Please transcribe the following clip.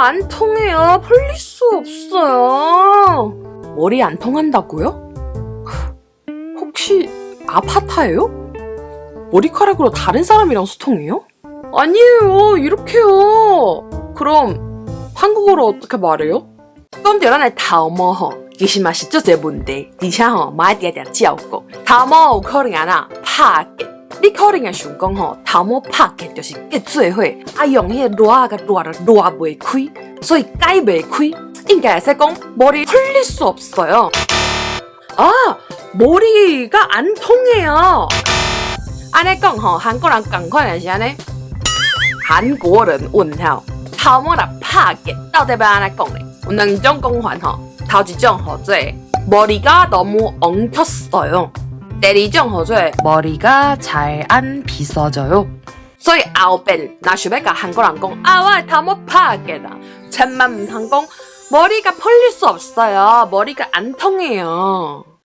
안 통해요. 풀릴 수 없어요. 머리 안 통한다고요? 혹시 아파타예요? 머리카락으로 다른 사람이랑 소통해요? 아니에요. 이렇게요. 그럼 한국어로 어떻게 말해요? 껌대란에 다어머허. 기시마시죠 제본데. 니샤허 마디아디아 지아고. 다어머허 우커링 하나 파게. 你可能也想讲吼，头毛拍结就是结做伙，啊用迄热啊甲热都热未开，所以解未开，应该会说讲，머리컬리수없어 요。 啊，머리가안통해 요。 安尼讲吼，韩国人讲款也是安尼。韩国人问下，头毛了拍起到底要安尼讲嘞？有两种讲法吼，头一种就做，머리가너무엉켰어 요。 第二種叫做머리가 잘 안 빗어져요. 所以後邊若想要甲韓國人講啊，我的頭毛拍結啦，千萬唔通講머리가 풀릴 수 없어요. 머리가 안 통해요.